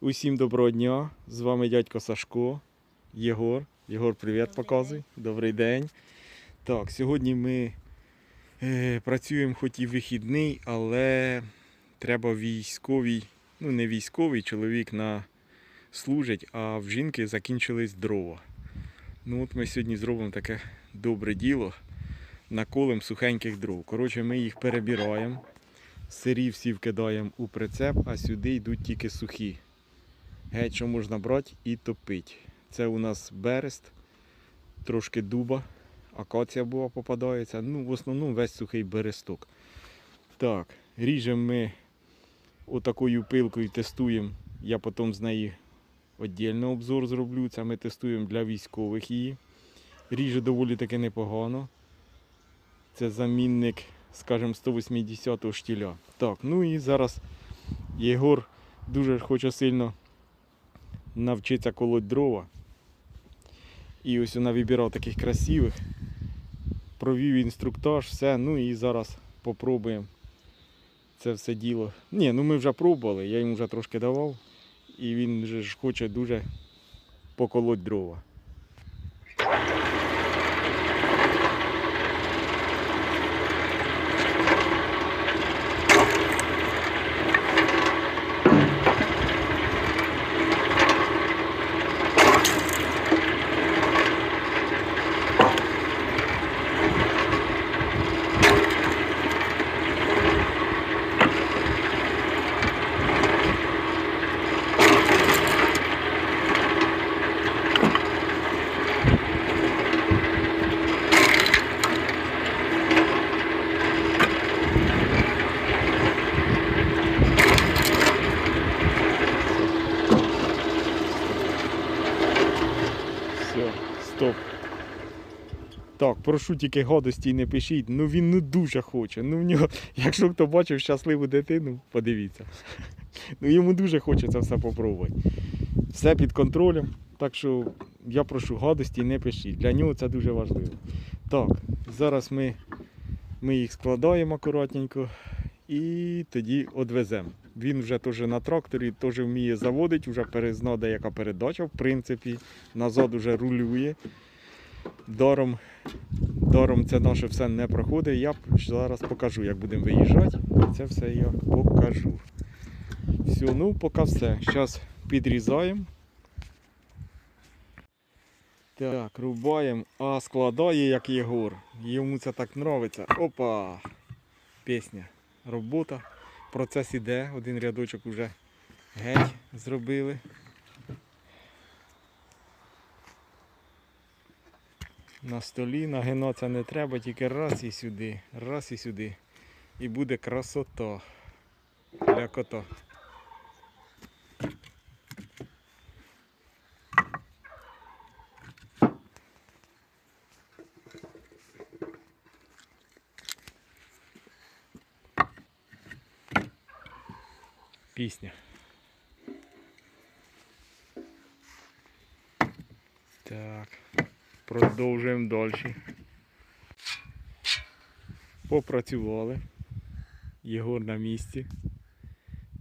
Усім доброго дня. З вами дядько Сашко, Єгор. Єгор, привіт, показуй. Добрий день. Так, сьогодні ми е, працюємо хоч і вихідний, але треба військовий, ну не військовий чоловік на служить, а в жінки закінчились дрова. Ну от ми сьогодні зробимо таке добре діло. Наколем сухеньких дров. Коротше, ми їх перебираємо. Сирі всі вкидаємо у прицеп, а сюди йдуть тільки сухі. Геть, що можна брати і топити. Це у нас берест, трошки дуба, акація була попадається. Ну, в основному весь сухий бересток. Так, ріжемо ми отакою пилкою, тестуємо. Я потім з неї віддільно обзор зроблю. Це ми тестуємо для військових її. Ріже доволі таки непогано. Це замінник, скажімо, 180-го штіля. Так, ну і зараз Єгор дуже хоче сильно навчитися колоть дрова. І ось вона вибирав таких красивих. Провів інструктаж, все. Ну і зараз попробуємо це все діло. Ні, ну ми вже пробували, я йому вже трошки давав. І він вже ж хоче дуже поколоть дрова. Все, стоп. Так, прошу тільки гадості не пишіть. Ну він ну дуже хоче. Ну в нього, якщо хто бачив щасливу дитину, подивіться. Ну йому дуже хочеться все попробувати. Все під контролем. Так що я прошу гадості не пишіть. Для нього це дуже важливо. Так, зараз ми, ми їх складаємо акуратненько і тоді одвеземо. Він вже теж на тракторі, теж вміє заводити, вже перезна деяка передача, в принципі, назад уже рулює. Даром, даром це наше все не проходить. Я зараз покажу, як будемо виїжджати. Це все я покажу. Все, ну поки все. Зараз підрізаємо. Так, рубаємо, а складає як Єгор. Йому це так подобається. Опа! Пісня. Робота. Процес іде. Один рядочок вже геть зробили. На столі нагинатися не треба, тільки раз і сюди, раз і сюди. І буде красота. Для кота. Пісня. Так. Продовжуємо далі. Попрацювали. Єгор на місці.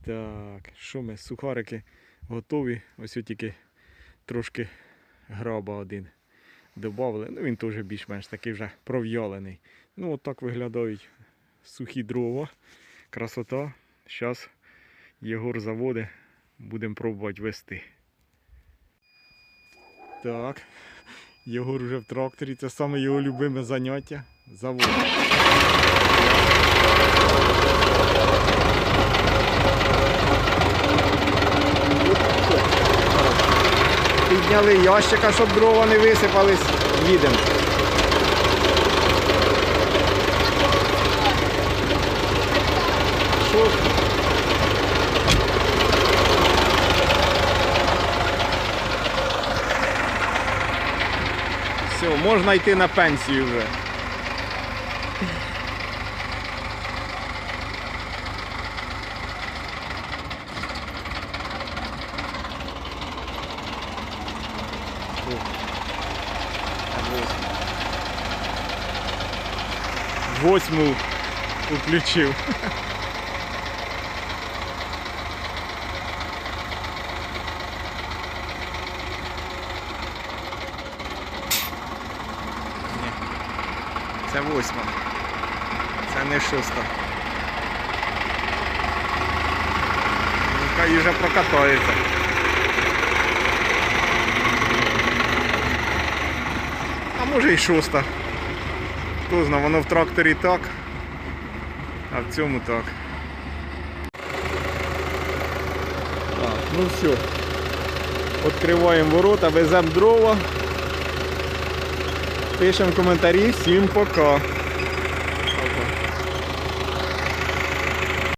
Так, що ми? Сухарики готові. Ось тільки трошки граба один додали. Ну він теж більш-менш такий вже пров'ялений. Ну от так виглядають сухі дрова. Красота. Зараз Єгор заводи. Будемо пробувати вести. Так. Єгор вже в тракторі, це саме його любиме заняття. Завод. Підняли ящика, щоб дрова не висипались. Їдемо. Можна йти на пенсію вже. Восьму включив. Це восьма. Це не шоста. Хай вже прокатається. А може і шоста. Хто знає, воно в тракторі так, а в цьому так. Так, ну все. Відкриваємо ворота, веземо дрова. Пишемо коментарі. Всім пока.